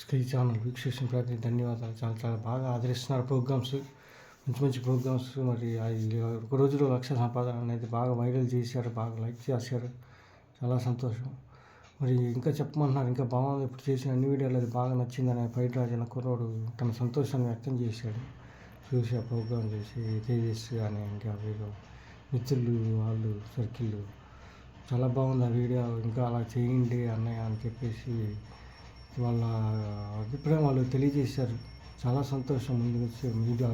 Sky channel వీక్షించిన ప్రతి ధన్యవాదాలు. చాలా చాలా బాగా ఆదరిస్తున్నారు ప్రోగ్రామ్స్. మంచి మంచి ప్రోగ్రామ్స్. మరి అది ఒక రోజులో లక్ష సంపాదన అనేది బాగా వైరల్ చేశారు బాగా లైక్ చేశారు. చాలా సంతోషం. మరి ఇంకా చెప్పమంటున్నారు ఇంకా బాగుంది ఇప్పుడు చేసిన అన్ని వీడియోలు అది బాగా నచ్చిందని ఫైట్ రాజు అనే కుర్రోడు తన సంతోషాన్ని వ్యక్తం చేశాడు. చూసి ఆ ప్రోగ్రామ్ చేసి తేజస్ కానీ ఇంకా వీళ్ళు మిత్రులు వాళ్ళు సర్కిల్ చాలా బాగుంది ఆ వీడియో. ఇంకా అలా చేయండి అన్నయ్య అని చెప్పేసి వాళ్ళ అభిప్రాయం వాళ్ళు తెలియజేశారు. చాలా సంతోషం ముందు మీడియా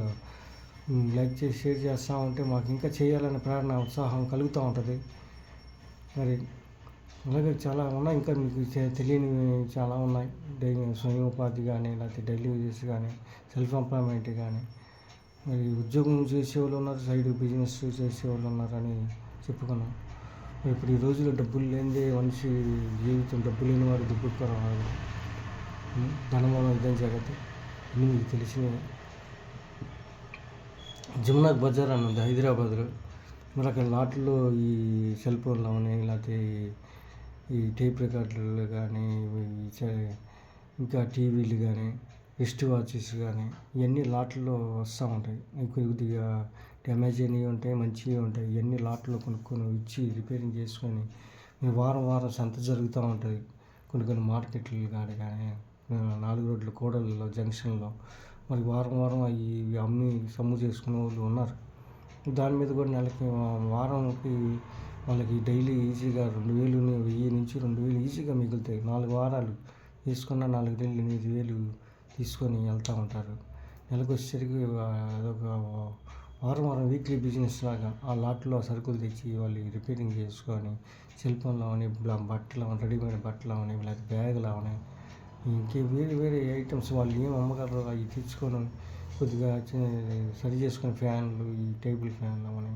లైక్ చేసి షేర్ చేస్తూ ఉంటే మాకు ఇంకా చేయాలనే ప్రేరణ ఉత్సాహం కలుగుతూ ఉంటుంది. మరి అలాగే చాలా ఉన్నాయి. ఇంకా మీకు తెలియనివి చాలా ఉన్నాయి. డైలీ స్వయం ఉపాధి కానీ లేకపోతే డైలీ యూజెస్ కానీ సెల్ఫ్ ఎంప్లాయ్మెంట్ కానీ మరి ఉద్యోగం చేసేవాళ్ళు ఉన్నారు సైడ్ బిజినెస్ చేసేవాళ్ళు ఉన్నారని చెప్పుకున్నాం. ఇప్పుడు ఈ రోజుల్లో డబ్బులు లేనిదే మనిషి జీవితం డబ్బు లేని వారు దుబ్బుకోవడం ధనమూలం ఇదని జగత్తు. ఇన్ని మీకు తెలిసినవి జమునాథ్ బజార్ అని ఉంది హైదరాబాద్లో. మరి అక్కడ లాట్లో ఈ సెల్ ఫోన్లు అవని లేకపోతే ఈ- టేప్ రికార్డులు కానీ ఇంకా టీవీలు కానీ రిస్ట్ వాచెస్ కానీ ఇవన్నీ లాట్లో వస్తూ ఉంటాయి. కొద్దిగా డ్యామేజ్ అయినవి ఉంటాయి మంచివి ఉంటాయి. ఇవన్నీ లాట్లో కొనుక్కొని ఇచ్చి రిపేరింగ్ చేసుకొని వారం వారం సంత జరుగుతూ ఉంటుంది కొన్ని కొన్ని మార్కెట్లు కానీ కానీ నాలుగు రోడ్ల కూడలలో జంక్షన్లో. మరి వారం వారం అవి అమ్మి సమ్ము చేసుకునే వాళ్ళు ఉన్నారు. దాని మీద కూడా నెలకి వారంకి వాళ్ళకి డైలీ ఈజీగా రెండు వేలు వెయ్యి నుంచి రెండు వేలు ఈజీగా మిగులుతాయి. నాలుగు వారాలు తీసుకున్న నాలుగు వేలు ఎనిమిది వేలు తీసుకొని వెళ్తూ ఉంటారు. నెలకు వచ్చేసరికి అదొక వారం వారం వీక్లీ బిజినెస్ లాగా ఆ లాట్లో సరుకులు తెచ్చి వాళ్ళు రిపేరింగ్ చేసుకొని సెల్ ఫోన్లు అవని బట్టలు రెడీమేడ్ బట్టలు అవని లేకపోతే బ్యాగులు అవని ఇంకే వేరే వేరే ఐటమ్స్ వాళ్ళు ఏం అమ్మగలరు అవి తెచ్చుకొని కొద్దిగా సరి చేసుకుని ఫ్యాన్లు ఈ టేబుల్ ఫ్యాన్లు అవన్నీ.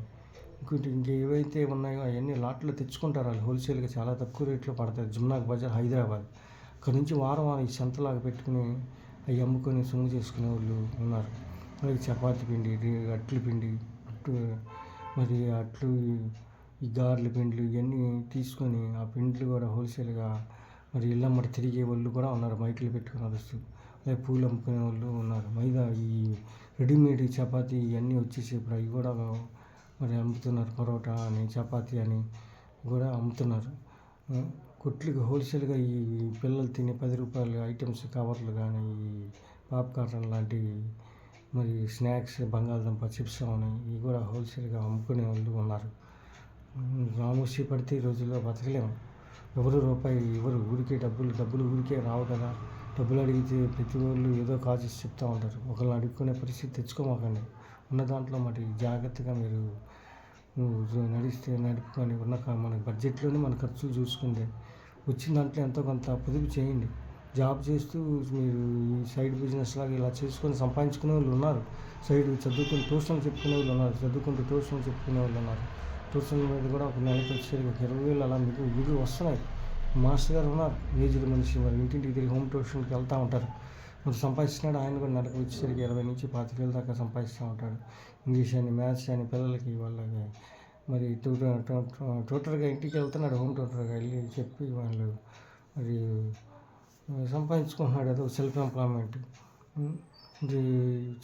ఇంకోటి ఇంక ఏవైతే ఉన్నాయో అవన్నీ లాట్లో తెచ్చుకుంటారు వాళ్ళు. హోల్సేల్గా చాలా తక్కువ రేట్లో పడతారు జుమ్నాక్ బజార్ హైదరాబాద్. అక్కడ నుంచి వారం వారం ఈ సంతలాగా పెట్టుకుని అవి అమ్ముకొని సొమ్ము చేసుకునే వాళ్ళు ఉన్నారు. మరి చపాతి పిండి అట్లు పిండి అట్లు మరి అట్లు ఈ గారెల పిండ్లు ఇవన్నీ తీసుకొని ఆ పిండ్లు కూడా హోల్సేల్గా మరి ఇళ్ళమ్మడి తిరిగే వాళ్ళు కూడా ఉన్నారు మైకులు పెట్టుకుని నడుస్తూ అదే పూలు అమ్ముకునే వాళ్ళు ఉన్నారు. మైదా ఈ రెడీమేడ్ చపాతీ ఇవన్నీ వచ్చేసి ఇప్పుడు అవి కూడా మరి అమ్ముతున్నారు పరోటా అని చపాతీ అని కూడా అమ్ముతున్నారు. కొట్లకి హోల్సేల్గా ఈ పిల్లలు తినే పది రూపాయల ఐటమ్స్ కవర్లు కానీ ఈ పాప్కార్న్ లాంటివి మరి స్నాక్స్ బంగాళదుంప చిప్స్ అని ఇవి కూడా హోల్సేల్గా అమ్ముకునే వాళ్ళు ఉన్నారు. రామూసి పడితే ఈ రోజుల్లో బతకలేము. ఎవరు రూపాయి ఎవరు ఊరికే డబ్బులు డబ్బులు ఊరికే రావు కదా. డబ్బులు అడిగితే ప్రతి వాళ్ళు ఏదో కాజెస్ చెప్తూ ఉంటారు. ఒకళ్ళు అడుక్కునే పరిస్థితి తెచ్చుకోమాకండి. ఉన్న దాంట్లో మరి జాగ్రత్తగా మీరు నడిస్తే నడుపుకొని ఉన్న మన బడ్జెట్లోనే మన ఖర్చులు చూసుకుంటే వచ్చిన దాంట్లో ఎంతో కొంత పొదుపు చేయండి. జాబ్ చేస్తూ మీరు ఈ సైడ్ బిజినెస్ లాగా ఇలా చేసుకొని సంపాదించుకునే వాళ్ళు ఉన్నారు. సైడ్ చదువుకుని ట్యూషన్ చెప్పుకునే వాళ్ళు ఉన్నారు. చదువుకుంటూ ట్యూషన్ చెప్పుకునే వాళ్ళు ఉన్నారు. ట్యూషన్ మీద కూడా ఒక నెలకి వచ్చేది ఒక ఇరవై వేలు అలా మీకు మిగులు వస్తున్నాయి. మాస్టర్ గారు ఉన్నారు ఏజ్డ్ మనిషి మరి ఇంటింటికి తిరిగి హోమ్ ట్యూషన్కి వెళ్తూ ఉంటారు. మరి సంపాదిస్తున్నాడు ఆయన కూడా నెలకు వచ్చేసరికి ఇరవై నుంచి పాతిక వేల దాకా సంపాదిస్తూ ఉంటాడు. ఇంగ్లీష్ అని మ్యాథ్స్ అని పిల్లలకి వాళ్ళకి మరి ట్యూటర్గా ఇంటికి వెళ్తున్నాడు హోమ్ ట్యూటర్గా వెళ్ళి చెప్పి వాళ్ళు మరి సంపాదించుకుంటున్నాడు ఏదో సెల్ఫ్ ఎంప్లాయ్మెంట్ ఇది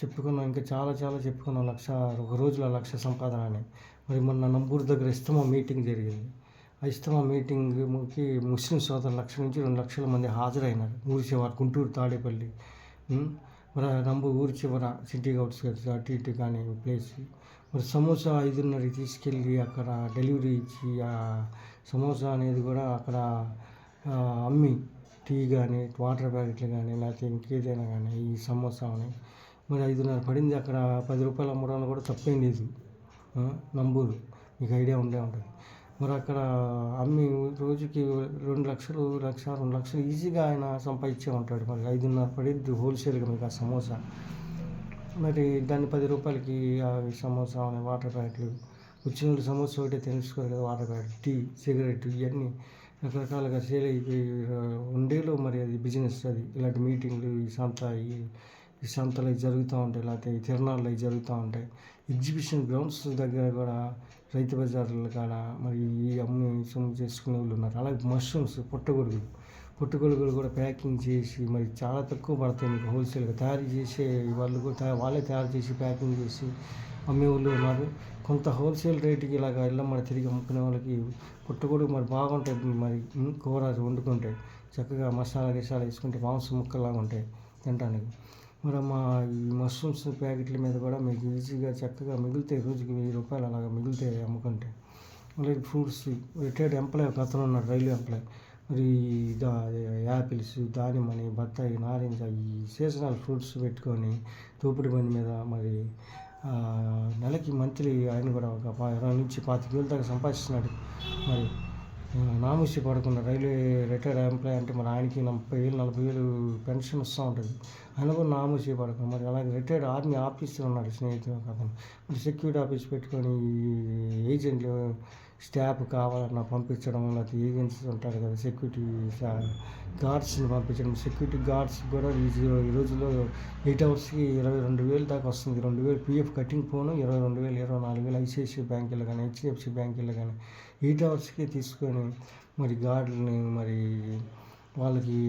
చెప్పుకున్నాం ఇంకా చాలా చాలా చెప్పుకున్నాం లక్ష ఒక రోజులో లక్ష సంపాదన అని. మరి మొన్న నంబూరు దగ్గర ఇస్తమా మీటింగ్ జరిగింది. ఆ ఇస్తమా మీటింగ్కి ముస్లిం సోదరులు లక్ష నుంచి రెండు లక్షల మంది హాజరైనారు. ఊరి చివర గుంటూరు తాడేపల్లి. మరి నంబూరు నంబు ఊరి చివర సిటీ అవుట్స్కట్స్ అటు ఇటు కానీ ప్లేస్. మరి సమోసా ఐదున్నరకి తీసుకెళ్ళి అక్కడ డెలివరీ ఇచ్చి ఆ సమోసా అనేది కూడా అక్కడ అమ్మి టీ కానీ వాటర్ ప్యాకెట్లు కానీ లేకపోతే ఇంకేదైనా కానీ ఈ సమోసా అని. మరి ఐదున్నర పడింది. అక్కడ పది రూపాయలు అమ్మడంలో కూడా తప్పేం లేదు. నంబూరు. మీకు ఐడియా ఉండే ఉంటుంది. మరి అక్కడ అమ్మి రోజుకి రెండు లక్షలు లక్ష రెండు లక్షలు ఈజీగా ఆయన సంపాదించే ఉంటాడు. మరి ఐదున్నర పడింది హోల్సేల్గా మీకు ఆ సమోసా. మరి దాన్ని పది రూపాయలకి అవి సమోసా అనే వాటర్ ప్యాకెట్లు వచ్చిన వాళ్ళు సమోసా ఒకటే తెలుసుకోరు కదా వాటర్ ప్యాకెట్ టీ సిగరెట్ ఇవన్నీ రకరకాలుగా సేల్ అయిపోయి ఉండేలో మరి అది బిజినెస్ అది ఇలాంటి మీటింగ్లు ఈ సంత ఈ ఈ సంతలు జరుగుతూ ఉంటాయి లేకపోతే ఈ తిరణాలు జరుగుతూ ఉంటాయి. ఎగ్జిబిషన్ గ్రౌండ్స్ దగ్గర కూడా రైతు బజార్ల కాడ మరి ఈ అమ్మి సొమ్ము చేసుకునే వాళ్ళు ఉన్నారు. అలాగే మష్రూమ్స్ పుట్టగొడుగులు. పుట్టగొడుగులు కూడా ప్యాకింగ్ చేసి మరి చాలా తక్కువ పడతాయి మీకు హోల్సేల్గా. తయారు చేసే వాళ్ళు కూడా వాళ్ళే తయారు చేసి ప్యాకింగ్ చేసి అమ్మే వాళ్ళు ఉన్నారు. కొంత హోల్సేల్ రేటుకి ఇలాగ ఇళ్ళ మరి తిరిగి అమ్ముకునే వాళ్ళకి పుట్టగొడుగు మరి బాగుంటాయి మరి కూర వండుకుంటే చక్కగా మసాలా గిసాలా వేసుకుంటే మాంసం ముక్కలాగా ఉంటాయి తినడానికి మరి మా ఈ మష్రూమ్స్ ప్యాకెట్ల మీద కూడా మీకు ఈజీగా చక్కగా మిగులుతాయి రోజుకి వెయ్యి రూపాయలు అలాగా మిగులుతాయి అమ్ముకుంటే. మళ్ళీ ఫ్రూట్స్ రిటైర్డ్ ఎంప్లాయ్ ఒక అతను ఉన్నాడు రైల్వే ఎంప్లాయ్. మరి దా యాపిల్స్ దానిమ్మని బత్తాయి నారింజ ఈ సీజనల్ ఫ్రూట్స్ పెట్టుకొని తోపుడు బండి మీద మరి నెలకి మంత్లీ ఆయన కూడా ఒక ఇరవై నుంచి పాతిక వేలు దాకా సంపాదిస్తున్నాడు. మరి నామూసి పడుకున్న రైల్వే రిటైర్డ్ ఎంప్లాయ్ అంటే మరి ఆయనకి ముప్పై వేలు నలభై వేలు పెన్షన్ వస్తూ ఉంటుంది. ఆయన కూడా నామూసి పడకుండా మరి అలాగే రిటైర్డ్ ఆర్మీ ఆఫీసర్ ఉన్నాడు స్నేహితుడు. అతను సెక్యూరిటీ ఆఫీస్ పెట్టుకొని ఈ ఏజెంట్లు స్టాఫ్ కావాలన్నా పంపించడం లేకపోతే ఏజెంట్స్ ఉంటారు కదా సెక్యూరిటీ గార్డ్స్ని పంపించడం. సెక్యూరిటీ గార్డ్స్ కూడా ఈ జీ- ఈ రోజుల్లో ఎయిట్ అవర్స్కి ఇరవై రెండు వేలు దాకా వస్తుంది. రెండు వేలు పిఎఫ్ కటింగ్ పోను ఇరవై రెండు వేలు ఇరవై నాలుగు వేలు ఐసిఐసిఐ బ్యాంకులు కానీ హెచ్డిఎఫ్సి బ్యాంకులు కానీ ఎయిట్ అవర్స్కి తీసుకొని మరి గార్డుని మరి వాళ్ళకి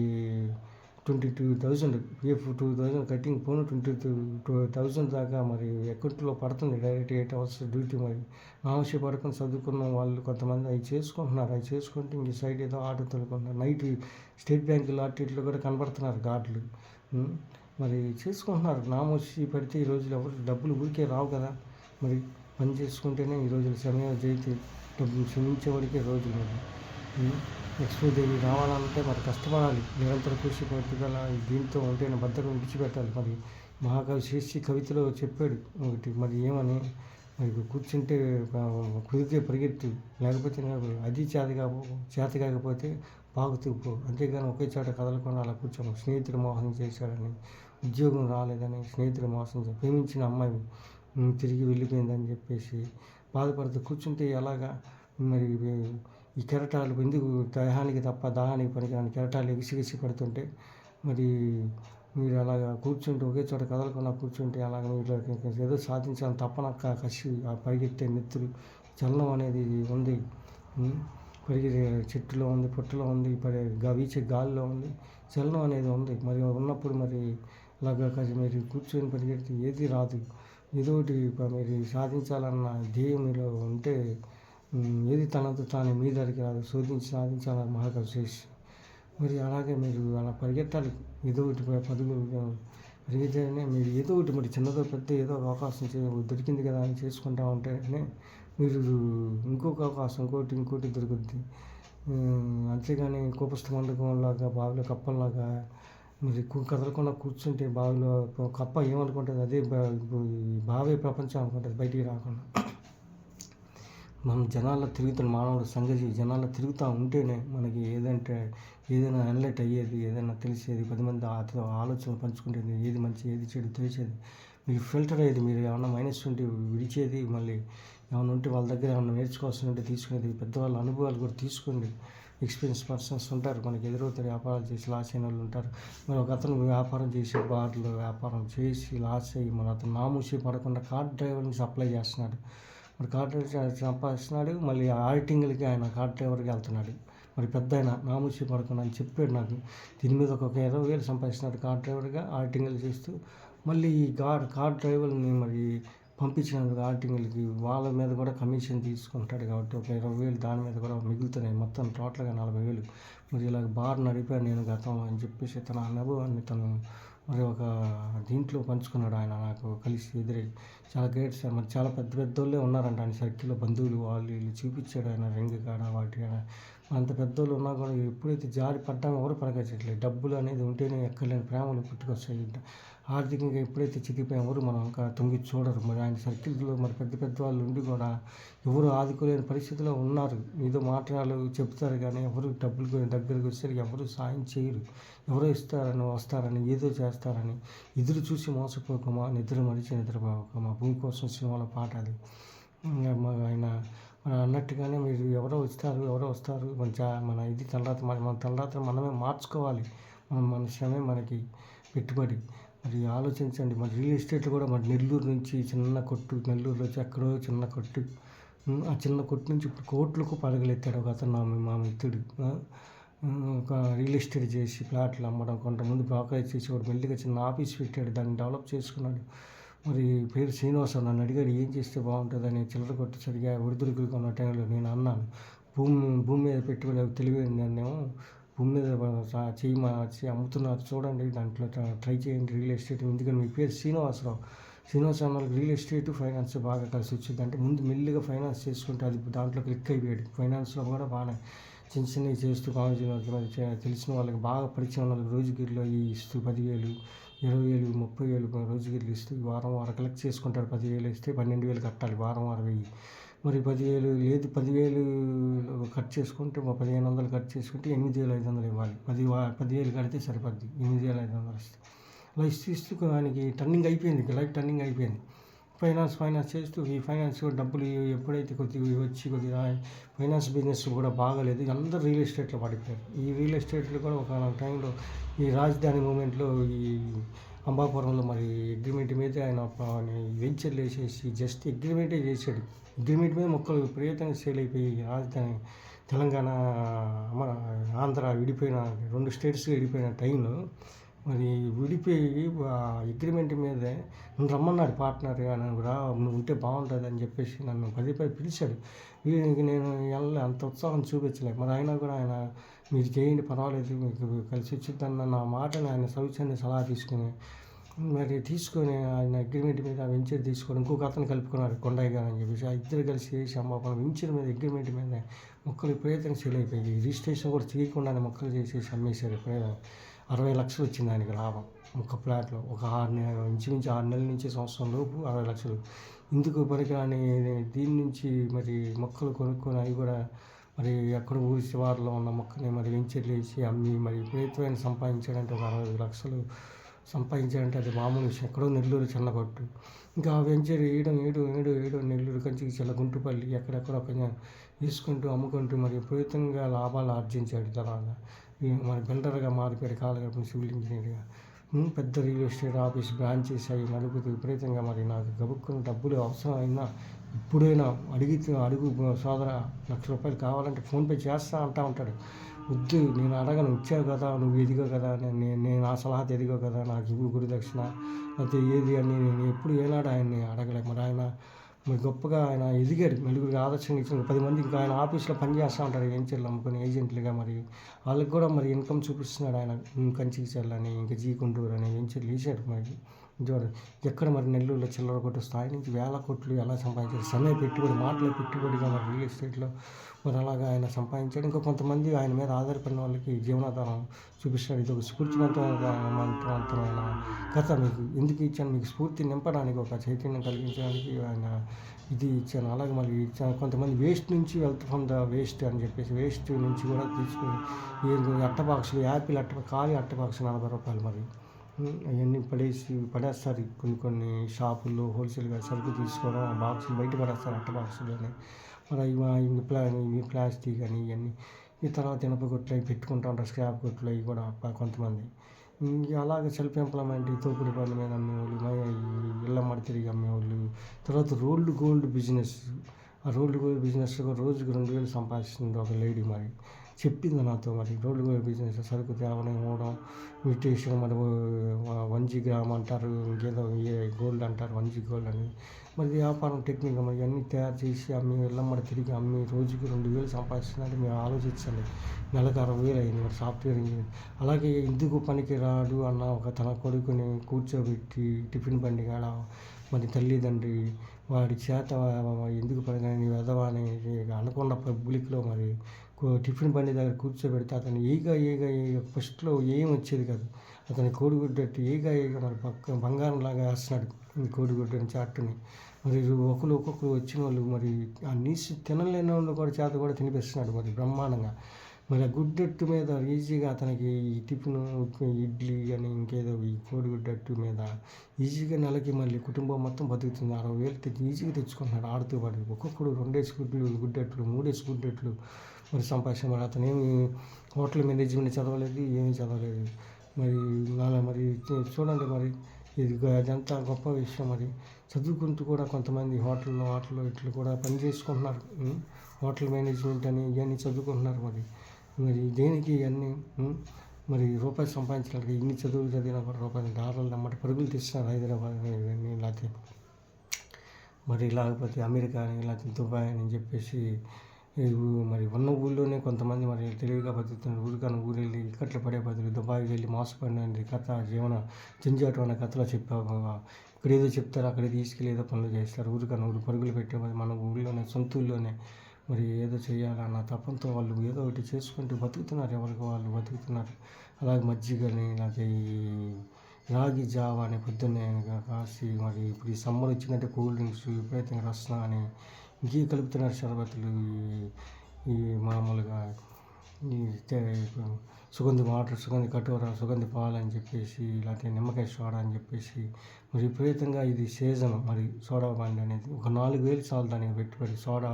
twenty two thousand PF two thousand cutting పోను ట్వంటీ టూ టూ థౌజండ్ దాకా మరి అకౌంట్లో పడుతుంది డైరెక్ట్ ఎయిట్ అవర్స్ డ్యూటీ మరి. మహర్షి పడుకొని చదువుకున్న వాళ్ళు కొంతమంది అవి చేసుకుంటున్నారు. అవి చేసుకుంటే ఇంక సైడ్ ఏదో ఆటో తొలుకుంటున్నారు నైట్ స్టేట్ బ్యాంక్ లాంటిలో కూడా కనబడుతున్నారు గాడ్లు. మరి చేసుకుంటున్నారు. నామోషి పడితే ఈ రోజులు ఎవరు డబ్బులు ఊరికే రావు కదా. మరి పని చేసుకుంటేనే ఈ రోజులు సమయం జైతే డబ్బులు క్షమించేవాడికే రోజులు మరి లక్ష్మీదేవి రావాలంటే మరి కష్టపడాలి. నిరంతర కృషి పట్టుదల దీంతో ఉంటేనే బద్దకం విడిచిపెట్టాలి. మరి మహాకవి శ్రీశ్రీ కవితలో చెప్పాడు ఒకటి. మరి ఏమని? మరి కూర్చుంటే కుదిరితే పరిగెత్తు. లేకపోతే నాకు అది చేత కాపో చేత కాకపోతే పాకుతూ పో అంతేగాని ఒకే చోట కదలకుండా అలా కూర్చోము స్నేహితుడు మోసం చేశాడని ఉద్యోగం రాలేదని స్నేహితుడు మోసం ప్రేమించిన అమ్మాయి తిరిగి వెళ్ళిపోయిందని చెప్పేసి బాధపడుతూ కూర్చుంటే ఎలాగా మరి ఈ కెరటాలు ఎందుకు దేహానికి తప్ప దాహానికి పనికిరాని కెరటాలు ఎగిసిగిసి పడుతుంటే మరి మీరు అలాగా కూర్చుంటే ఒకే చోట కదలకుండా కూర్చుంటే అలాగ మీరు ఏదో సాధించాలని తప్పన కసి ఆ పరిగెత్తే నెత్తులు చలనం అనేది ఉంది. పరిగెత్తే చెట్టులో ఉంది పుట్టలో ఉంది పరి వీచే గాలిలో ఉంది చలనం అనేది ఉంది. మరి ఉన్నప్పుడు మరి అలాగా కాసి మీరు కూర్చొని పరిగెడితే ఏది రాదు. ఏదో ఒకటి మీరు సాధించాలన్న ధ్యేయం మీలో ఉంటే ఏది తనతో తానే మీ దగ్గరికి రాదు శోధించి సాధించాలని మహాకవి చేసి మరి అలాగే మీరు అలా పరిగెత్తాలి ఏదో ఒకటి పదుగు పదులు మీరు ఏదో ఒకటి మరి చిన్నదో పెద్ద ఏదో ఒక అవకాశం దొరికింది కదా అని చేసుకుంటా ఉంటేనే మీరు ఇంకొక అవకాశం ఇంకోటి ఇంకోటి దొరుకుద్ది. అంతేగాని కోపస్థ మండకంలాగా బావిలో కప్పంలాగా మరి కదలకుండా కూర్చుంటే బావిలో కప్ప ఏమనుకుంటుంది? అదే బావే ప్రపంచం అనుకుంటుంది బయటికి రాకుండా. మనం జనాల్లో తిరుగుతున్న మానవుడు సంగతి జనాల్లో తిరుగుతూ ఉంటేనే మనకి ఏదంటే ఏదైనా అనలైట్ అయ్యేది ఏదైనా తెలిసేది పది మంది అతను ఆలోచన పంచుకునేది ఏది మంచి ఏది చెడు తెలిసేది. మీకు ఫిల్టర్ అయ్యేది మీరు ఏమన్నా మైనస్ ఉంటే విడిచేది మళ్ళీ ఏమైనా ఉంటే వాళ్ళ దగ్గర ఏమైనా నేర్చుకోవాల్సి ఉంటే తీసుకునేది. పెద్దవాళ్ళ అనుభవాలు కూడా తీసుకోండి. ఎక్స్పీరియన్స్ పర్సన్స్ ఉంటారు. మనకి ఎదురవుతారు వ్యాపారాలు చేసి లాస్ అయిన వాళ్ళు ఉంటారు. మరి ఒక అతను వ్యాపారం చేసి బార్లో వ్యాపారం చేసి లాస్ అయ్యి మన అతను నామూసి పడకుండా కార్ డ్రైవర్ని సప్లై చేస్తున్నాడు. మరి కార్ డ్రైవర్ సంపాదిస్తున్నాడు మళ్ళీ ఆడిటింగ్లకి ఆయన కార్ డ్రైవర్కి వెళ్తున్నాడు. మరి పెద్ద ఆయన నామూసి పడకుండా అని చెప్పాడు నాకు. దీని మీద ఒక ఇరవై వేలు సంపాదిస్తున్నాడు కార్ డ్రైవర్గా ఆడిటింగ్లు చేస్తూ. మళ్ళీ ఈ కార్ కార్ డ్రైవర్ని మరి పంపించినందుకు ఆడిటింగ్లకి వాళ్ళ మీద కూడా కమిషన్ తీసుకుంటాడు కాబట్టి ఒక ఇరవై వేలు దాని మీద కూడా మిగులుతున్నాయి. మొత్తం టోటల్గా నలభై వేలు. మరి ఇలాగ బార్ నడిపాను నేను గతంలో అని చెప్పేసి తన అనుభవాన్ని తను మరి ఒక దీంట్లో పంచుకున్నాడు ఆయన నాకు కలిసి ఎదురై. చాలా గ్రేట్ సార్. మరి చాలా పెద్ద పెద్ద వాళ్ళే ఉన్నారంట ఆయన సర్కిల్లో. బంధువులు వాళ్ళు వీళ్ళు చూపించాడు ఆయన రింగ్ కాడ వాటి కాడ. అంత పెద్దోళ్ళు ఉన్నా కూడా ఎప్పుడైతే జారి పడ్డామో ఎవరు పలకరించట్లేదు డబ్బులు అనేది ఉంటేనే ఎక్కలేని ప్రేమలు పుట్టుకొస్తాయి ఆర్థికంగా ఎప్పుడైతే చితిపోయి ఎవరు మనం ఇంకా తొంగి చూడరు. మరి ఆయన సర్కిల్లో మరి పెద్ద పెద్ద వాళ్ళు ఉండి కూడా ఎవరు ఆదుకోలేని పరిస్థితిలో ఉన్నారు. ఏదో మాట్లాడాలి చెప్తారు కానీ ఎవరు డబ్బులు కొని దగ్గరికి వచ్చేసరికి ఎవరు సాయం చేయరు. ఎవరో ఇస్తారని వస్తారని ఏదో చేస్తారని ఎదురు చూసి మోసపోకమా నిద్ర మరిచి నిద్రపోకమా భూమి కోసం సినిమాలో పాట అది. మా- ఆయన మనం అన్నట్టుగానే మీరు ఎవరో వస్తారు ఎవరో వస్తారు. మన మన ఇది తలరాత మన మన తలరాత్రి మనమే మార్చుకోవాలి. మన మన శ్రమే మనకి పెట్టుబడి. మరి ఆలోచించండి. మరి రియల్ ఎస్టేట్లు కూడా మరి నెల్లూరు నుంచి చిన్న కొట్టు నెల్లూరులో వచ్చి ఎక్కడో చిన్న కొట్టు. ఆ చిన్న కొట్టు నుంచి ఇప్పుడు కోట్లకు పడగలెత్తాడు ఒక అతను మా మిత్రుడు. ఒక రియల్ ఎస్టేట్ చేసి ప్లాట్లు అమ్మడం కొంతమంది బ్రోకరేజ్ చేసి వాడు మెల్లిగా చిన్న ఆఫీస్ పెట్టాడు. దాన్ని డెవలప్ చేసుకున్నాడు. మరి పేరు శ్రీనివాసరావు నన్ను అడిగాడు ఏం చేస్తే బాగుంటుందని చిల్లర కొట్టి సరిగా ఒడిదుడుకులు కొన్న టైంలో నేను అన్నాను భూమి భూమి మీద పెట్టుబడి తెలివైన నేను భూమి మీద చేయి మా అమ్ముతున్నారు చూడండి దాంట్లో ట్రై చేయండి రియల్ ఎస్టేట్ ఎందుకంటే మీ పేరు శ్రీనివాసరావు శ్రీనివాసరావు వాళ్ళకి రియల్ ఎస్టేట్ ఫైనాన్స్ బాగా కలిసి వచ్చింది. అంటే ముందు మెల్లిగా ఫైనాన్స్ చేసుకుంటే అది దాంట్లో క్లిక్ అయిపోయాడు. ఫైనాన్స్లో కూడా బాగానే చిన్న చిన్నవి చేస్తూ కాలేజీలో తెలిసిన వాళ్ళకి బాగా పరిచయం వాళ్ళకి రోజుకి ఈ ఇస్తూ పదివేలు ఇరవై వేలు ముప్పై వేలు రోజుకి ఇస్తూ ఈ వారం వారం కలెక్ట్ చేసుకుంటారు పదివేలు ఇస్తే పన్నెండు వేలు కట్టాలి వారం వారం వెయ్యి మరి పదివేలు లేదు పదివేలు కట్ చేసుకుంటే మా పదిహేను వందలు కట్ చేసుకుంటే ఎనిమిది వేల ఐదు వందలు ఇవ్వాలి. పది పదివేలు కడితే సరిపోద్ది. ఎనిమిది వేల ఐదు వందలు వస్తే. అలా ఇస్తూ ఇస్తూ దానికి టర్నింగ్ అయిపోయింది. లైఫ్ టర్నింగ్ అయిపోయింది. ఫైనాన్స్ ఫైనాన్స్ చేస్తూ ఈ ఫైనాన్స్ డబ్బులు ఎప్పుడైతే కొద్దిగా వచ్చి కొద్దిగా ఫైనాన్స్ బిజినెస్ కూడా బాగాలేదు అందరూ రియల్ ఎస్టేట్లో పడిపోయారు. ఈ రియల్ ఎస్టేట్లో కూడా ఒక టైంలో ఈ రాజధాని మూమెంట్లో ఈ అంబాపురంలో మరి అగ్రిమెంట్ మీద ఆయన వెంచర్లు వేసేసి జస్ట్ అగ్రిమెంటే చేశాడు. అగ్రిమెంట్ మీద మొక్కలు విపరీతంగా సేల్ అయిపోయి రాజధాని తెలంగాణ మన ఆంధ్ర విడిపోయిన రెండు స్టేట్స్ విడిపోయిన టైంలో మరి విడిపోయి అగ్రిమెంట్ మీదే నన్ను రమ్మన్నాడు పార్ట్నర్ నన్ను కూడా నువ్వు ఉంటే బాగుంటుంది అని చెప్పేసి నన్ను పదే పదే పిలిచాడు. వీడికి నేను వెళ్ళలే అంత ఉత్సాహం చూపించలేదు మరి అయినా కూడా ఆయన మీరు చేయండి పర్వాలేదు మీకు కలిసి వచ్చిద్దన్న నా మాటని ఆయన సౌచాన్ని సలహా తీసుకుని మరి తీసుకొని ఆయన అగ్రిమెంట్ మీద వెంచర్ తీసుకొని ఇంకొక అతను కలుపుకున్నారు కొండయ్య గారు అని చెప్పేసి. ఆ ఇద్దరు కలిసి చేసి అమ్మ వెంచర్ మీద అగ్రిమెంట్ మీద మొక్కలు విపరీతంగా సేల్ అయిపోయింది. రిజిస్ట్రేషన్ కూడా చేయకుండానే మొక్కలు చేసేసి అమ్మేశారు. ఎప్పుడైనా అరవై లక్షలు వచ్చింది ఆయనకి లాభం. ఒక ప్లాట్లో ఒక ఆరు నెల ఇంచుమించి ఆరు నెలల నుంచి సంవత్సరం లోపు అరవై లక్షలు. ఇందుకు పనికిరాని దీని నుంచి మరి మొక్కలు కొనుక్కొని అవి కూడా మరి ఎక్కడ ఊరి శివారులో ఉన్న మొక్కని మరి వెంచర్లు వేసి అమ్మి మరి విపరీతమైన సంపాదించాడంటే ఒక అరవై లక్షలు సంపాదించాడంటే అది మామూలు విషయం. ఎక్కడో నెల్లూరు చిన్నగొట్టు. ఇంకా వెంచర్ వేయడం ఏడు ఏడు ఏడు నెల్లూరు కంచి చిల్ల గుంటుపల్లి ఎక్కడెక్కడ ఒక తీసుకుంటూ అమ్ముకుంటూ మరి విపరీతంగా లాభాలు ఆర్జించాడు తర్వాత. మరి మన బిల్డర్గా మారిపోయాడు కాలగడప సివిల్ ఇంజనీర్గా. పెద్ద రియల్ ఎస్టేట్ ఆఫీస్ బ్రాంచెస్ అవి నడుపుతూ విపరీతంగా మరి నాకు గబుక్కున్న డబ్బులు అవసరమైనా ఇప్పుడైనా అడిగితే అడుగు సోదర లక్ష రూపాయలు కావాలంటే ఫోన్పే చేస్తా అంటా ఉంటాడు. వద్దు నేను అడగను ఇచ్చావు కదా నువ్వు ఎదిగో కదా నేను నేను ఆ సలహా ఎదిగో కదా నాకు ఇవ్వు గురుదక్షిణ. అయితే ఏది అని నేను ఎప్పుడు ఏనాడు ఆయన్ని అడగలేదు మరి ఆయన మరి గొప్పగా ఆయన ఎదిగారు నలుగురికి ఆదర్శంగా ఇచ్చిన పది మంది ఇంకా ఆయన ఆఫీస్లో పనిచేస్తూ ఉంటారు వెంచర్లు అమ్ముకుని ఏజెంట్లుగా మరి. వాళ్ళకి కూడా మరి ఇన్కమ్ చూపిస్తున్నాడు ఆయన. కంచికి చెల్లని ఇంకా జీ గుంటూరు అని వెంచర్లు వేసాడు మరి. చూడండి ఎక్కడ మరి నెల్లూరులో చిల్లర కొట్టు స్థాయి నుంచి వేల కోట్లు ఎలా సంపాదించారు? సమయ పెట్టుబడి మాటల పెట్టుబడిగా మరి రియల్ ఎస్టేట్లో మరి అలాగా ఆయన సంపాదించాడు. ఇంకా కొంతమంది ఆయన మీద ఆధారపడిన వాళ్ళకి జీవనాధారం చూపిస్తాడు ఇది ఒక స్ఫూర్తివంతమైన కథ మీకు ఎందుకు ఇచ్చాను? మీకు స్ఫూర్తి నింపడానికి ఒక చైతన్యం కలిగించడానికి ఆయన ఇది ఇచ్చాను. అలాగే మరి ఇచ్చాను. కొంతమంది వేస్ట్ నుంచి వెల్త్ ఫ్రమ్ ద వేస్ట్ అని చెప్పేసి వేస్ట్ నుంచి కూడా తీసుకుని ఈ యాపిల్ అట్ట ఖాళీ అట్టబాక్స్ నలభై రూపాయలు మరి అవన్నీ పడేసి పడేస్తారు. కొన్ని కొన్ని షాపుల్లో హోల్సేల్గా సరుకు తీసుకోవడం ఆ బాక్సులు బయట పడేస్తారు అట్ట బాక్సులోనే మరి ఇవి ఇవి ప్లా ఇవి ప్లాస్టిక్ అని ఇవన్నీ. ఈ తర్వాత ఇనప కొట్లు అవి పెట్టుకుంటూ ఉంటారు స్క్రాప్ కొట్లు అవి కూడా కొంతమంది. ఇంక అలాగే సెల్ఫ్ ఎంప్లాయ్మెంట్ తోపుడు పనుల మీద అమ్మేవాళ్ళు మై ఇళ్ళ మడి తిరిగి అమ్మేవాళ్ళు. తర్వాత రోల్డ్ గోల్డ్ బిజినెస్. ఆ రోల్డ్ గోల్డ్ బిజినెస్ రోజుకు రెండు వేలు సంపాదిస్తుంది ఒక లేడీ మరి. చెప్పింది నాతో మరి. రోడ్డు గోల్డ్ బిజినెస్ సరుకు తేవడం ఇవ్వడం ఇమిటేషన్ మరి వన్ జీ గ్రామ్ అంటారు ఇంకేదో ఏ గోల్డ్ అంటారు వన్ జీ గోల్డ్ అని. మరి వ్యాపారం టెక్నిక్ మరి అన్నీ తయారు చేసి అమ్మి వెళ్ళమ్మడి తిరిగి అమ్మి రోజుకి రెండు వేలు సంపాదిస్తుందంటే మేము ఆలోచించండి నెలకు అరవై వేలు అయింది మరి సాఫ్ట్వేర్ ఇంజనీర్. అలాగే ఎందుకు పనికి రాడు అన్న ఒక తన కొడుకుని కూర్చోబెట్టి టిఫిన్ బండి కాడ మరి తల్లిదండ్రి వాడి చేత ఎందుకు పడగానే వెదవా అని అనకుండా పబ్లిక్లో మరి టిఫిన్ బండి దగ్గర కూర్చోబెడితే అతను ఈగ ఈగ ఈగ ఫస్ట్లో ఏం వచ్చేది కాదు. అతని కోడిగుడ్డట్టు ఈగ ఈగ మరి పక్క బంగారం లాగా వేస్తున్నాడు కోడిగుడ్డని చాటుని మరి ఒకరు ఒక్కొక్కరు వచ్చిన వాళ్ళు మరి ఆ నీసు తినలేని వాళ్ళు కూడా చేత కూడా తినిపిస్తున్నాడు మరి బ్రహ్మాండంగా. మరి ఆ గుడ్డట్టు మీద ఈజీగా అతనికి ఈ టిఫిన్ ఇడ్లీ అని ఇంకేదో ఈ కోడిగుడ్డట్టు మీద ఈజీగా నెలకి మళ్ళీ కుటుంబం మొత్తం బతుకుతుంది. అరవై వేలు ఈజీగా తెచ్చుకుంటున్నాడు ఆడుతూ పడి ఒక్కొక్కడు రెండేసి గుడ్లు గుడ్డట్లు మూడేసి గుడ్డట్లు మరి సంపాదించిన మరి అతను ఏమి హోటల్ మేనేజ్మెంట్ చదవలేదు ఏమీ చదవలేదు. మరి అలా మరి చూడండి మరి ఇది అదంతా గొప్ప విషయం మరి. చదువుకుంటూ కూడా కొంతమంది హోటల్లో హోటల్లో ఇట్లు కూడా పని చేసుకుంటున్నారు. హోటల్ మేనేజ్మెంట్ అని ఇవన్నీ చదువుకుంటున్నారు మరి. మరి దేనికి ఇవన్నీ మరి రూపాయి సంపాదించడానికి ఇన్ని చదువులు చదివినా కూడా రూపాయలు డాలర్లు అన్నమాట పరుగులు తీస్తున్నారు హైదరాబాద్ ఇవన్నీ లేకపోతే మరి లేకపోతే అమెరికా అని లేకపోతే దుబాయ్ అని చెప్పేసి మరి ఉన్న ఊళ్ళోనే కొంతమంది మరి తెలివిగా బతుకుతున్నారు ఊరికన్నా ఊరు వెళ్ళి ఇక్కట్లు పడే బదులు దుబాయ్కి వెళ్ళి మోసపడిన కథ జీవన జంజాటం అనే కథలో చెప్పావు ఇక్కడ ఏదో చెప్తారు అక్కడ తీసుకెళ్ళి ఏదో పనులు చేస్తారు. ఊరికన్నా ఊరు పరుగులు పెట్టే మన ఊళ్ళోనే సొంత ఊళ్ళోనే మరి ఏదో చేయాలన్న తపంతో వాళ్ళు ఏదో ఒకటి చేసుకుంటూ బతుకుతున్నారు ఎవరికి వాళ్ళు బతుకుతున్నారు. అలాగే మజ్జిగని లేకపోతే ఈ రాగి జావ అని పొద్దున్నే కాసి మరి ఇప్పుడు ఈ సమ్మర్ వచ్చిందంటే కూల్ డ్రింక్స్ ఎప్పుడైతే రస్నా అని గీ కలుపుతున్నారు షర్బతులు ఈ- మామూలుగా ఈ సుగంధి వాటర్ సుగంధి కటోర సుగంధి పాలు అని చెప్పేసి లేకపోతే నిమ్మకాయ సోడా అని చెప్పేసి మరి విపరీతంగా ఇది సీజన్ మరి సోడా బండి అనేది ఒక నాలుగు వేలు చాలు దానికి పెట్టుబడి. సోడా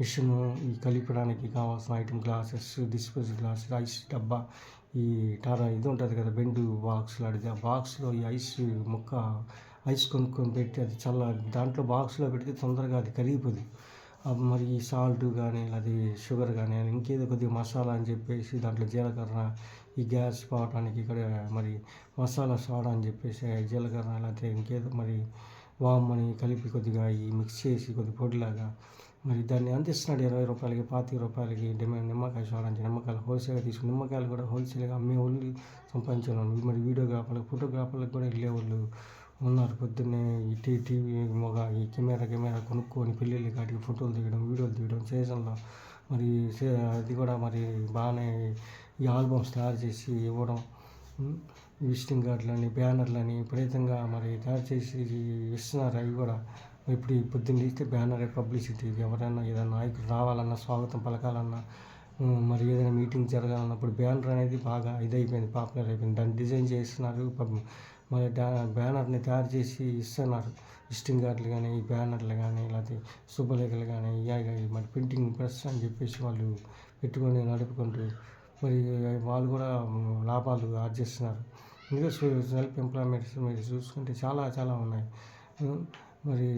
మిషన్ ఈ కలిపడానికి కావాల్సిన item glasses disposal glasses ice డబ్బా ఈ టారా ఇది ఉంటుంది కదా బెండు బాక్స్ లాంటిది. ఆ బాక్స్లో ఈ ఐస్ ముక్క ఐస్ కొనుక్కొని పెట్టి అది చల్ల దాంట్లో బాక్స్లో పెడితే తొందరగా అది కరిగిపోదు. మరి ఈ సాల్ట్ కానీ అది షుగర్ కానీ ఇంకేదో కొద్దిగా మసాలా అని చెప్పేసి దాంట్లో జీలకర్ర ఈ గ్యాస్ పోవడానికి ఇక్కడ మరి మసాలా సోడా అని చెప్పేసి జీలకర్ర లేకపోతే ఇంకేదో మరి వామ్ అని కలిపి కొద్దిగా ఈ మిక్స్ చేసి కొద్ది పొడిలాగా మరి దాన్ని అందిస్తున్నాడు ఇరవై రూపాయలకి పాతిక రూపాయలకి డిమాండ్ నిమ్మకాయ సోడా అని నిమ్మకాయలు హోల్సేల్గా తీసుకుని నిమ్మకాయలు కూడా హోల్సేల్గా అమ్మే వాళ్ళు సంపాదించే మరి వీడియోగ్రాఫర్లకు ఫోటోగ్రాఫర్లకు కూడా వెళ్ళేవాళ్ళు ఉన్నారు పొద్దున్నే ఈ టీ టీవీ మొగ ఈ కెమెరా కెమెరా కొనుక్కొని పెళ్ళిళ్ళ కాటికి ఫోటోలు తీయడం వీడియోలు తీయడం సీజన్లో. మరి అది కూడా మరి బాగానే ఈ ఆల్బమ్స్ తయారు చేసి ఇవ్వడం విజిటింగ్ కార్డులని బ్యానర్లని విపరీతంగా మరి తయారు చేసి ఇస్తున్నారు. అవి కూడా ఇప్పుడు ఈ పొద్దున్న ఇస్తే బ్యానర్ పబ్లిసిటీ ఎవరైనా ఏదైనా నాయకుడు రావాలన్నా స్వాగతం పలకాలన్నా మరి ఏదైనా మీటింగ్ జరగాలన్నప్పుడు బ్యానర్ అనేది బాగా ఇదైపోయింది పాపులర్ అయిపోయింది. దాన్ని డిజైన్ చేస్తున్నారు పబ్- మరి బ్యానర్ని తయారు చేసి ఇస్తున్నారు. విజిటింగ్ కార్డులు కానీ ఈ బ్యానర్లు కానీ లేకపోతే శుభలేఖలు కానీ ఇవి మరి ప్రింటింగ్ ప్రెస్ అని చెప్పేసి వాళ్ళు పెట్టుకొని నడుపుకుంటూ మరి వాళ్ళు కూడా లాభాలు ఆర్జిస్తున్నారు ఇంకా సెల్ఫ్ ఎంప్లాయ్మెంట్స్ మీరు చూసుకుంటే చాలా చాలా ఉన్నాయి. మరి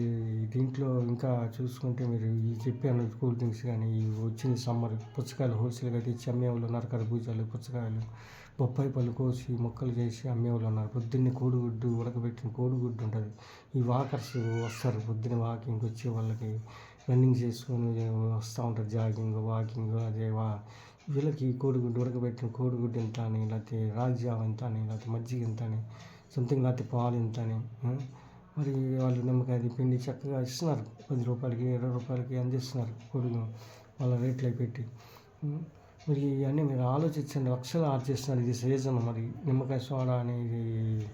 దీంట్లో ఇంకా చూసుకుంటే మీరు ఈ చెప్పాను కూల్ డ్రింక్స్ కానీ ఇవి వచ్చింది సమ్మర్ పుచ్చకాయలు హోల్సేల్గా తెచ్చి అమ్మేవాళ్ళు ఉన్నారు భూజాలు పుచ్చకాయలు. బొప్పాయి పళ్ళు కోసి మొక్కలు చేసి అమ్మేవాళ్ళు ఉన్నారు. పొద్దున్నే కోడిగుడ్డు ఉడకబెట్టిన కోడిగుడ్డు ఉంటుంది. ఈ వాకర్స్ వస్తారు పొద్దున్న వాకింగ్ వచ్చే వాళ్ళకి. రన్నింగ్ చేసుకొని వస్తూ ఉంటారు జాగింగ్ వాకింగ్ అదే వా వీళ్ళకి కోడిగుడ్డు ఉడకబెట్టిన కోడిగుడ్డు ఎంత అని లేకపోతే రాగి ఎంత అని లేకపోతే మజ్జిగ ఎంత అని సంథింగ్ లేకపోతే పాలు ఎంత అని మరి వాళ్ళు నిమ్మకాయ పిండి చక్కగా ఇస్తున్నారు. పది రూపాయలకి ఇరవై రూపాయలకి అందిస్తున్నారు కోడిగుడ్డు. వాళ్ళ రేట్లు పెట్టి. మరి ఇవన్నీ మీరు ఆలోచించండి. లక్షలు ఆర్జిస్తున్నారు ఇది సీజన్ మరి. నిమ్మకాయ సోడా అని ఇది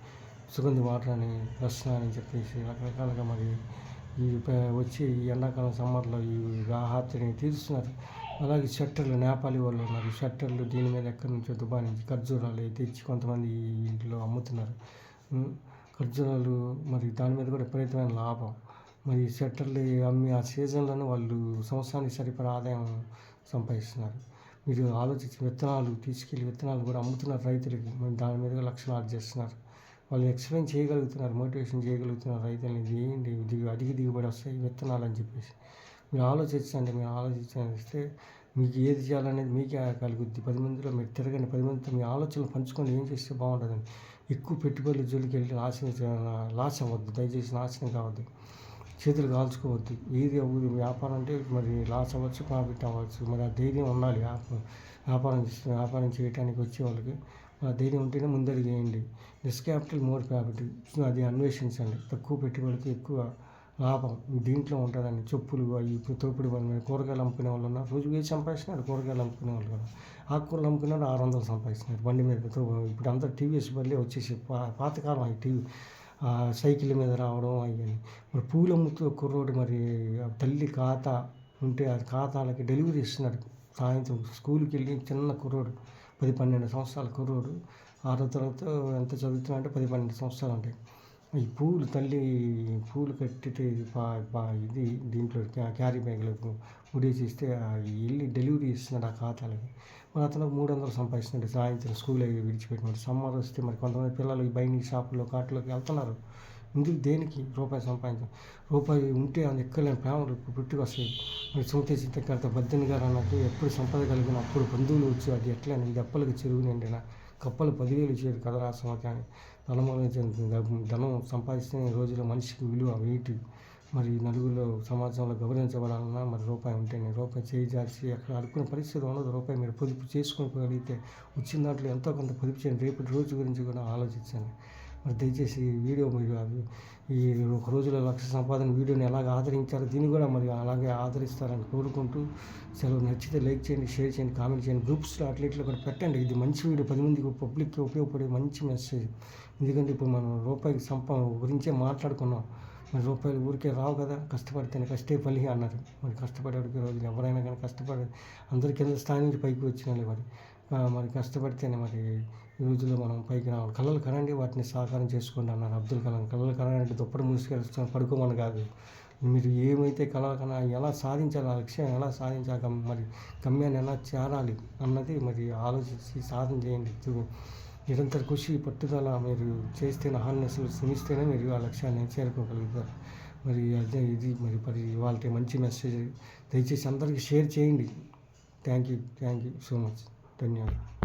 సుగంధి వాటర్ అని రసన అని చెప్పేసి రకరకాలుగా మరి ఈ వచ్చి ఈ ఎండాకాలం సమ్మర్లో ఈ ఆహార్తిని తీరుస్తున్నారు. అలాగే షట్టర్లు నేపాలి వాళ్ళు ఉన్నారు. ఈ షట్టర్లు దీని మీద ఎక్కడి నుంచో దుబాయ్ నుంచి ఖర్జూరాలు తెచ్చి కొంతమంది ఇంట్లో అమ్ముతున్నారు. ఖర్జూరాలు మరి దాని మీద కూడా విపరీతమైన లాభం. మరి ఈ షట్టర్లు అమ్మి ఆ సీజన్లోనే వాళ్ళు సంవత్సరానికి సరిపడా ఆదాయం సంపాదిస్తున్నారు. మీరు ఆలోచించి విత్తనాలు తీసుకెళ్ళి విత్తనాలు కూడా అమ్ముతున్నారు రైతులకి. మరి దాని మీద లక్షలు లక్షలు ఆర్జిస్తున్నారు వాళ్ళు ఎక్స్ప్లెయిన్ చేయగలుగుతున్నారు మోటివేషన్ చేయగలుగుతున్నారు రైతులని. ఇది ఏంటి? దిగు అధిక దిగుబడి వస్తాయి విత్తనాలు అని చెప్పేసి. మీరు ఆలోచించండి మీరు ఆలోచించే మీకు ఏది చేయాలనేది మీకే కలుగుద్ది. పది మందిలో మీరు తిరగండి పది మందితో మీ ఆలోచనలు పంచుకొని ఏం చేస్తే బాగుంటుందని. ఎక్కువ పెట్టుబడులు జోలికి వెళ్ళి నాశనం లాస్ అవ్వద్దు. దయచేసి నాశనం కావద్దు. చేతులు కాల్చుకోవద్దు. ఏది అవ్వదు. వ్యాపారం అంటే మరి లాస్ అవ్వచ్చు ప్రాఫిట్ అవ్వచ్చు. మరి ఆ ధైర్యం ఉండాలి. వ్యాపారం వ్యాపారం చేయడానికి వచ్చే వాళ్ళకి ఆ ధైర్యం ఉంటేనే ముందడుగు వేయండి. Risk capital more profit. అది అన్వేషించండి. తక్కువ పెట్టుబడికి ఎక్కువ లాభం దీంట్లో ఉంటుందండి. చెప్పులు అవి తోపిడి పని బండి కూరగాయలు అమ్ముకునే వాళ్ళు ఉన్నారు. రోజు వేసి సంపాదిస్తున్నారు కూరగాయలు అమ్ముకునే వాళ్ళు కదా. ఆకుకూరలు అమ్ముకున్నారు ఆరు వందలు సంపాదిస్తున్నారు బండి మీద. ఇప్పుడు అంతా టీవీఎస్ బళ్ళే వచ్చేసి పాతకాలం అవి టీవీ సైకిల్ మీద రావడం అవన్నీ మరి పూలమ్ముతో కుర్రోడు మరి తల్లి ఖాతా ఉంటే ఆ ఖాతాలకి డెలివరీ ఇస్తున్నాడు. సాయంత్రం స్కూల్కి వెళ్ళి చిన్న కుర్రోడు పది పన్నెండు సంవత్సరాల కుర్రోడు. ఆరో తర్వాత ఎంత చదువుతున్నా అంటే పది పన్నెండు సంవత్సరాలు ఉంటాయి ఈ పూలు తల్లి పూలు కట్టితే ఇది దీంట్లో క్యారీ బ్యాగ్లకు ముడేసి ఇస్తే వెళ్ళి డెలివరీ ఇస్తున్నాడు ఆ ఖాతాలకి. మరి అతను మూడు వందలు సంపాదిస్తున్నాడు సాయంత్రం స్కూల్ అవి విడిచిపెట్టినాడు సమ్మర్ వస్తే మరి కొంతమంది పిల్లలు ఈ బైండింగ్ షాపులో కాట్లోకి వెళ్తున్నారు. ఇందుకు దేనికి రూపాయి సంపాదించడం? రూపాయి ఉంటే అది ఎక్కలేని ఫ్యామిలీ పుట్టుకు వస్తాయి. మరి సొంత చింతకర్త బద్దెని గారు అన్నట్టు ఎప్పుడు సంపద కలిగిన అప్పుడు బంధువులు వచ్చి అది ఎట్లా నేను దెప్పలకు చెరువు నిండిన కప్పలు పదివేలు ఇచ్చేది కదరా సమతి కానీ ధనములు ధనం సంపాదిస్తే ఈ రోజుల్లో మనిషికి విలువ వెయిట్ మరి నలుగురిలో సమాజంలో గౌరవించబడాలన్నా మరి రూపాయి ఉంటేనే రూపాయి చేయి జార్చి అక్కడ అడుక్కునే పరిస్థితి ఉండదు. రూపాయి మీరు పొదుపు చేసుకోగలిగితే వచ్చిన దాంట్లో ఎంతో కొంత పొదుపు చేయండి. రేపటి రోజు గురించి కూడా ఆలోచించండి. మరి దయచేసి ఈ వీడియో మీరు అవి ఈ ఒక రోజులో లక్ష సంపాదన వీడియోని ఎలాగ ఆదరించారో దీన్ని కూడా మరి అలాగే ఆదరిస్తారని కోరుకుంటూ సెలవు నచ్చితే లైక్ చేయండి షేర్ చేయండి కామెంట్ చేయండి. గ్రూప్స్లో అట్లా ఇట్లా కూడా పెట్టండి. ఇది మంచి వీడియో. పది మందికి పబ్లిక్కి ఉపయోగపడే మంచి మెసేజ్. ఎందుకంటే ఇప్పుడు మనం రూపాయికి సంప గురించే మాట్లాడుకున్నాం. మరి రూపాయలు ఊరికే రావు కదా కష్టపడితేనే కష్టే పలిహి అన్నారు. మరి కష్టపడేవాడికి రోజులు ఎవరైనా కానీ కష్టపడే అందరి కింద స్థాయి నుంచి పైకి వచ్చిన వాళ్ళు మరి మరి కష్టపడితేనే మరి ఈ రోజుల్లో మనం పైకి రావాలి. కళలు కనండి వాటిని సాకారం చేసుకోండి అన్నారు అబ్దుల్ కలాం. కళలు కనండి దుప్పటి మూసుకెళ్ళి పడుకోమని కాదు. మీరు ఏమైతే కళ కన్నా ఎలా సాధించాలి ఆ లక్ష్యం ఎలా సాధించాలి మరి గమ్యాన్ని ఎలా చేరాలి అన్నది మరి ఆలోచించి సాధన చేయండి. నిరంతర కృషి పట్టుదల మీరు చేస్తేనే అహర్నిశలు శ్రమిస్తేనే మీరు ఆ లక్ష్యాన్ని చేరుకోగలుగుతారు. మరి అదే ఇది మరి మరి ఇవాళ మంచి మెసేజ్ దయచేసి అందరికీ షేర్ చేయండి. Thank you thank you so much ధన్యవాదాలు.